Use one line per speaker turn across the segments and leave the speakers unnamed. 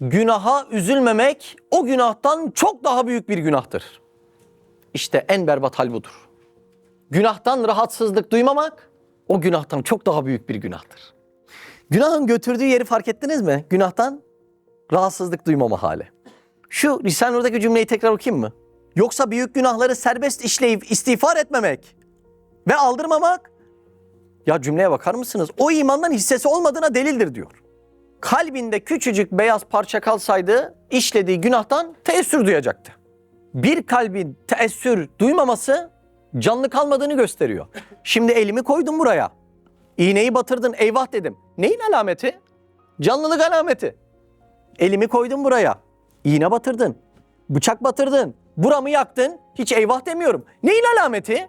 Günaha üzülmemek o günahtan çok daha büyük bir günahtır. İşte en berbat hal budur. Günahtan rahatsızlık duymamak o günahtan çok daha büyük bir günahtır. Günahın götürdüğü yeri fark ettiniz mi? Günahtan rahatsızlık duymama hali. Şu Risale-i Nur'daki cümleyi tekrar okuyayım mı? Yoksa büyük günahları serbest işleyip istiğfar etmemek ve aldırmamak ya cümleye bakar mısınız? O imandan hissesi olmadığına delildir diyor. Kalbinde küçücük beyaz parça kalsaydı işlediği günahtan teessür duyacaktı. Bir kalbin teessür duymaması canlı kalmadığını gösteriyor. Şimdi elimi koydum buraya. İğneyi batırdın eyvah dedim. Neyin alameti? Canlılık alameti. Elimi koydum buraya. İğne batırdın. Bıçak batırdın. Buramı yaktın. Hiç eyvah demiyorum. Neyin alameti?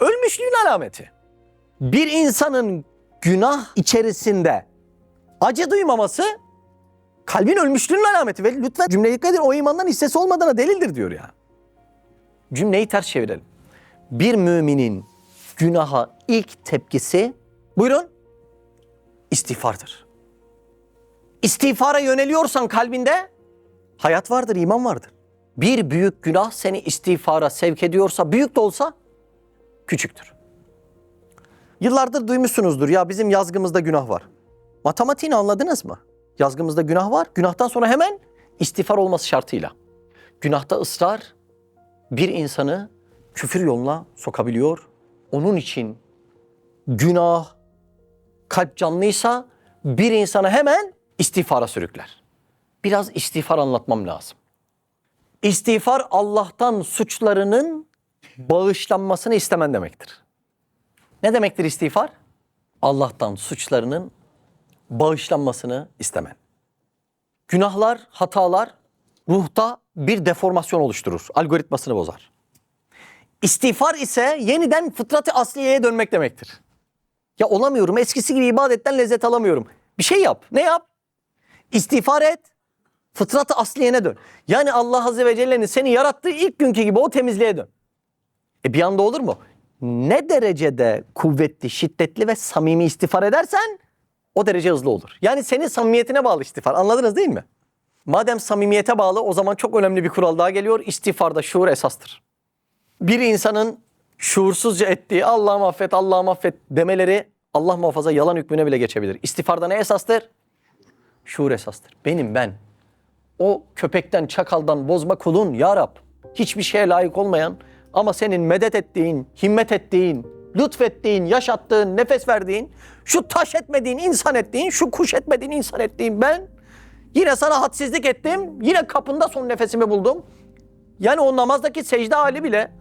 Ölmüşlüğün alameti. Bir insanın günah içerisinde acı duymaması kalbin ölmüşlüğünün alameti. Ve lütfen cümleye dikkat edin o imandan hissesi olmadığına delildir diyor ya. Cümleyi ters çevirelim. Bir müminin günaha ilk tepkisi buyurun istiğfardır. İstiğfara yöneliyorsan kalbinde hayat vardır, iman vardır. Bir büyük günah seni istiğfara sevk ediyorsa, büyük de olsa küçüktür. Yıllardır duymuşsunuzdur ya bizim yazgımızda günah var. Matematiğini anladınız mı? Yazgımızda günah var. Günahtan sonra hemen istiğfar olması şartıyla. Günahta ısrar bir insanı küfür yoluna sokabiliyor. Onun için günah kalp canlıysa bir insana hemen istiğfara sürükler. Biraz istiğfar anlatmam lazım. İstiğfar Allah'tan suçlarının bağışlanmasını istemen demektir. Ne demektir istiğfar? Allah'tan suçlarının bağışlanmasını istemen. Günahlar, hatalar ruhta bir deformasyon oluşturur. Algoritmasını bozar. İstiğfar ise yeniden fıtratı asliyeye dönmek demektir. Ya olamıyorum, eskisi gibi ibadetten lezzet alamıyorum. Bir şey yap. Ne yap? İstiğfar et. Fıtratı asliyene dön. Yani Allah Azze ve Celle'nin seni yarattığı ilk günkü gibi o temizliğe dön. E bir anda olur mu? Ne derecede kuvvetli, şiddetli ve samimi istiğfar edersen o derece hızlı olur. Yani senin samimiyetine bağlı istiğfar. Anladınız değil mi? Madem samimiyete bağlı o zaman çok önemli bir kural daha geliyor. İstiğfarda şuur esastır. Bir insanın şuursuzca ettiği Allah'ım affet, Allah'ım affet demeleri Allah muhafaza yalan hükmüne bile geçebilir. İstiğfarda ne esastır? Şuur esastır. Benim ben. O köpekten, çakaldan bozma kulun ya Rab. Hiçbir şeye layık olmayan ama senin medet ettiğin, himmet ettiğin, lütfettiğin, yaşattığın, nefes verdiğin, şu taş etmediğin, insan ettiğin, şu kuş etmediğin, insan ettiğin ben yine sana hadsizlik ettim. Yine kapında son nefesimi buldum. Yani o namazdaki secde hali bile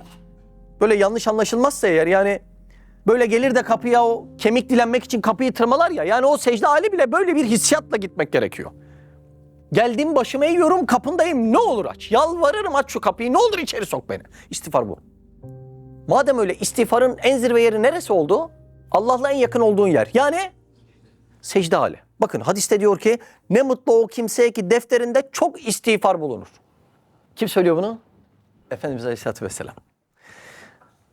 böyle yanlış anlaşılmazsa eğer yani böyle gelir de kapıya o kemik dilenmek için kapıyı tırmalar ya. Yani o secde hali bile böyle bir hissiyatla gitmek gerekiyor. Geldim başıma eğiyorum kapındayım ne olur aç. Yalvarırım aç şu kapıyı ne olur içeri sok beni. İstiğfar bu. Madem öyle istiğfarın en zirve yeri neresi oldu? Allah'la en yakın olduğun yer. Yani secde hali. Bakın hadiste diyor ki ne mutlu o kimseye ki defterinde çok istiğfar bulunur. Kim söylüyor bunu? Efendimiz Aleyhisselatü Vesselam.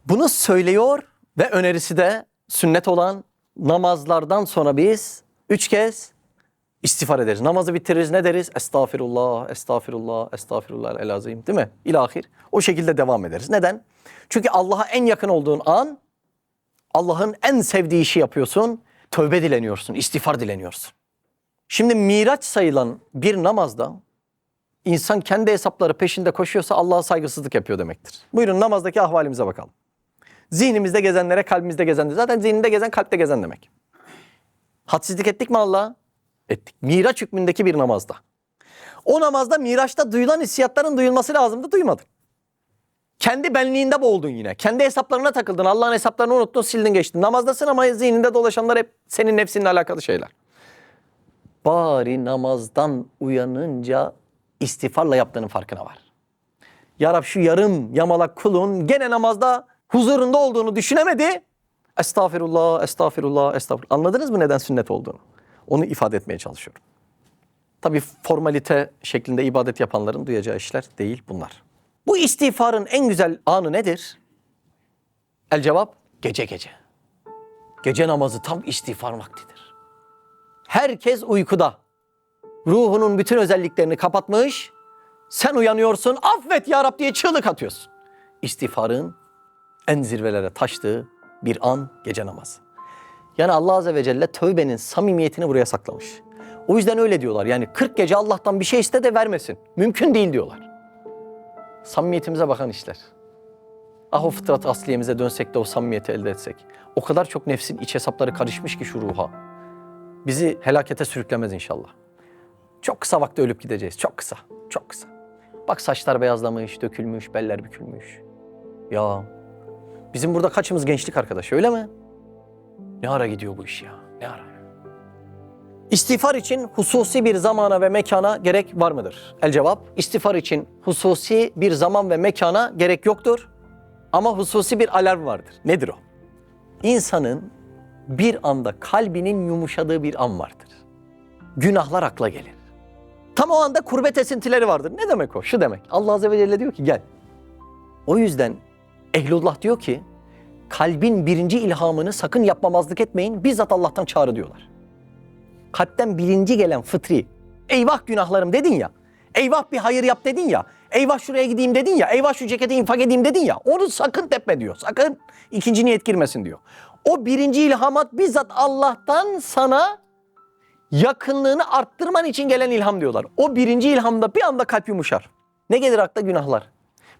Bunu söylüyor ve önerisi de sünnet olan namazlardan sonra biz üç kez istiğfar ederiz. Namazı bitiririz ne deriz? Estağfirullah, estağfirullah, estağfirullah el azim değil mi? İlahir. O şekilde devam ederiz. Neden? Çünkü Allah'a en yakın olduğun an Allah'ın en sevdiği işi yapıyorsun. Tövbe dileniyorsun, istiğfar dileniyorsun. Şimdi miraç sayılan bir namazda insan kendi hesapları peşinde koşuyorsa Allah'a saygısızlık yapıyor demektir. Buyurun namazdaki ahvalimize bakalım. Zihnimizde gezenlere kalbimizde gezendir. Zaten zihninde gezen kalpte gezen demek. Hadsizlik ettik mi Allah'a? Ettik. Miraç hükmündeki bir namazda. O namazda Miraç'ta duyulan hissiyatların duyulması lazımdı. Duymadın. Kendi benliğinde boğuldun yine. Kendi hesaplarına takıldın. Allah'ın hesaplarını unuttun, sildin geçtin. Namazdasın ama zihninde dolaşanlar hep senin nefsinle alakalı şeyler. Bari namazdan uyanınca istiğfarla yaptığının farkına var. Ya Rab şu yarım yamalak kulun gene namazda huzurunda olduğunu düşünemedi. Estağfirullah, estağfirullah, estağfirullah. Anladınız mı neden sünnet olduğunu? Onu ifade etmeye çalışıyorum. Tabii formalite şeklinde ibadet yapanların duyacağı işler değil bunlar. Bu istiğfarın en güzel anı nedir? El cevap gece gece. Gece namazı tam istiğfar vaktidir. Herkes uykuda. ruhunun bütün özelliklerini kapatmış. Sen uyanıyorsun affet ya Rab diye çığlık atıyorsun. İstiğfarın en zirvelere taştığı bir an gece namazı. Yani Allah Azze ve Celle tövbenin samimiyetini buraya saklamış. O yüzden öyle diyorlar. Yani 40 gece Allah'tan bir şey iste de vermesin. Mümkün değil diyorlar. Samimiyetimize bakan işler. Ah o fıtrat asliyemize dönsek de o samimiyeti elde etsek. O kadar çok nefsin iç hesapları karışmış ki şu ruha. Bizi helakete sürüklemez inşallah. Çok kısa vakte ölüp gideceğiz. Çok kısa. Çok kısa. Bak saçlar beyazlamış, dökülmüş, beller bükülmüş. Ya bizim burada kaçımız gençlik arkadaş öyle mi? Ne ara gidiyor bu iş ya? Ne ara? İstiğfar için hususi bir zamana ve mekana gerek var mıdır? El cevap, istiğfar için hususi bir zaman ve mekana gerek yoktur. Ama hususi bir alarm vardır. Nedir o? İnsanın bir anda kalbinin yumuşadığı bir an vardır. Günahlar akla gelir. Tam o anda kurbet esintileri vardır. Ne demek o? Şu demek. Allah Azze ve Celle diyor ki gel. O yüzden Ehlullah diyor ki kalbin birinci ilhamını sakın yapmamazlık etmeyin. Bizzat Allah'tan çağrı diyorlar. Kalpten birinci gelen fıtri. Eyvah günahlarım dedin ya. Eyvah bir hayır yap dedin ya. Eyvah şuraya gideyim dedin ya. Eyvah şu ceketi infak edeyim dedin ya. Onu sakın tepme diyor. Sakın ikinci niyet girmesin diyor. O birinci ilhamat bizzat Allah'tan sana yakınlığını arttırman için gelen ilham diyorlar. O birinci ilhamda bir anda kalp yumuşar. Ne gelir akla günahlar.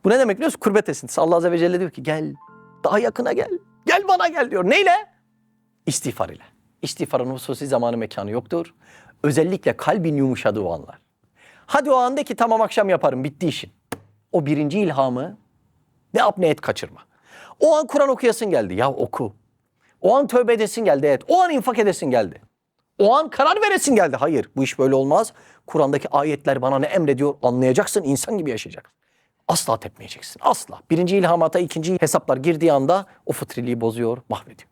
Bu ne demek biliyor musun? Kurbet esintisi. Allah Azze ve Celle diyor ki gel daha yakına gel. Gel bana gel diyor. Neyle? İstiğfar ile. İstiğfarın hususi zamanı mekanı yoktur. Özellikle kalbin yumuşadığı anlar. Hadi o anda ki tamam akşam yaparım bitti işin. O birinci ilhamı ne yap et kaçırma. O an Kur'an okuyasın geldi. Ya oku. O an tövbe edesin geldi. Evet. O an infak edesin geldi. O an karar veresin geldi. Hayır bu iş böyle olmaz. Kur'an'daki ayetler bana ne emrediyor anlayacaksın. insan gibi yaşayacaksın. Asla tepmeyeceksin. Asla. Birinci ilhamata ikinci hesaplar girdiği anda o fıtriliği bozuyor, mahvediyor.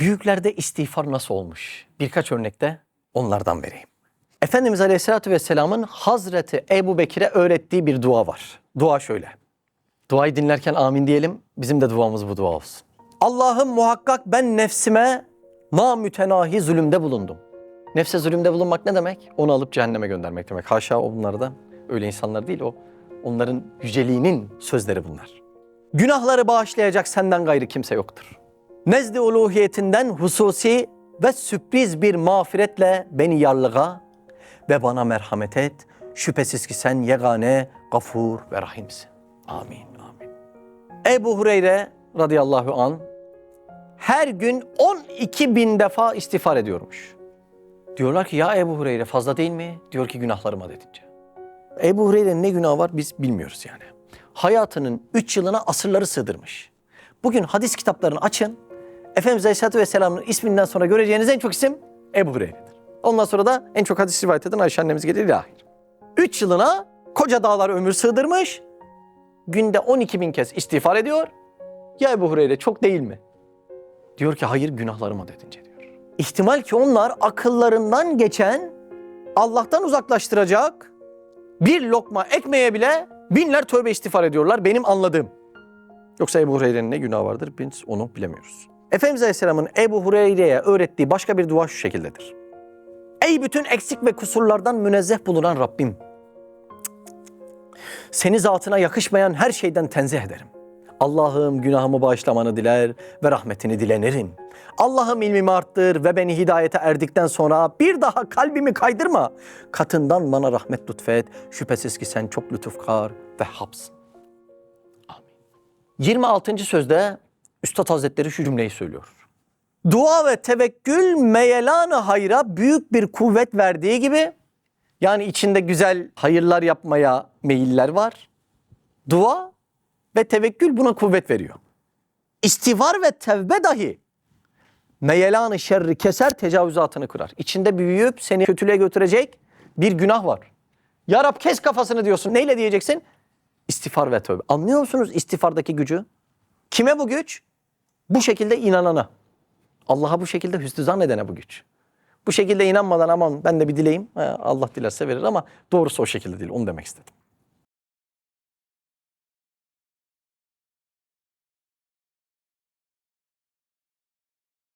Büyüklerde istiğfar nasıl olmuş? Birkaç örnekte onlardan vereyim. Efendimiz Aleyhisselatü Vesselam'ın Hazreti Ebu Bekir'e öğrettiği bir dua var. Dua şöyle. Duayı dinlerken amin diyelim. Bizim de duamız bu dua olsun. Allah'ım muhakkak ben nefsime namütenahi zulümde bulundum. Nefse zulümde bulunmak ne demek? Onu alıp cehenneme göndermek demek. Haşa onları da öyle insanlar değil o. Onların yüceliğinin sözleri bunlar. Günahları bağışlayacak senden gayrı kimse yoktur. Nezd-i uluhiyetinden hususi ve sürpriz bir mağfiretle beni yarlığa ve bana merhamet et. Şüphesiz ki sen yegane, gafur ve rahimsin. Amin, amin. Ebu Hureyre radıyallahu an her gün 12 bin defa istiğfar ediyormuş. Diyorlar ki ya Ebu Hureyre fazla değil mi? Diyor ki günahlarıma dedince. Ebu Hureyre'nin ne günahı var biz bilmiyoruz yani. Hayatının 3 yılına asırları sığdırmış. Bugün hadis kitaplarını açın. Efendimiz Aleyhisselatü Vesselam'ın isminden sonra göreceğiniz en çok isim Ebu Hureyre'dir. Ondan sonra da en çok hadis rivayet eden Ayşe annemiz gelir lahir. 3 yılına koca dağlar ömür sığdırmış. Günde 12 bin kez istiğfar ediyor. Ya Ebu Hureyre çok değil mi? Diyor ki hayır günahlarıma dedince diyor. İhtimal ki onlar akıllarından geçen Allah'tan uzaklaştıracak bir lokma ekmeğe bile binler tövbe istiğfar ediyorlar benim anladığım. Yoksa Ebu Hureyre'nin ne günahı vardır biz onu bilemiyoruz. Efendimiz Aleyhisselam'ın Ebu Hureyre'ye öğrettiği başka bir dua şu şekildedir. Ey bütün eksik ve kusurlardan münezzeh bulunan Rabbim. Seni zatına yakışmayan her şeyden tenzih ederim. Allah'ım günahımı bağışlamanı diler ve rahmetini dilenirim. Allah'ım ilmimi arttır ve beni hidayete erdikten sonra bir daha kalbimi kaydırma. Katından bana rahmet lütfet. Şüphesiz ki sen çok lütufkar ve hapsın. Amin. 26. sözde Üstad Hazretleri şu cümleyi söylüyor. Dua ve tevekkül meyelanı hayra büyük bir kuvvet verdiği gibi yani içinde güzel hayırlar yapmaya meyiller var. Dua ve tevekkül buna kuvvet veriyor. İstiğfar ve tevbe dahi meyelanı şerri keser tecavüzatını kırar. İçinde büyüyüp seni kötülüğe götürecek bir günah var. Ya Rab kes kafasını diyorsun. Neyle diyeceksin? İstiğfar ve tövbe. Anlıyor musunuz istifardaki gücü? Kime bu güç? Bu şekilde inanana. Allah'a bu şekilde hüsnü zannedene bu güç. Bu şekilde inanmadan aman ben de bir dileyim. Allah dilerse verir ama doğrusu o şekilde değil. Onu demek istedim.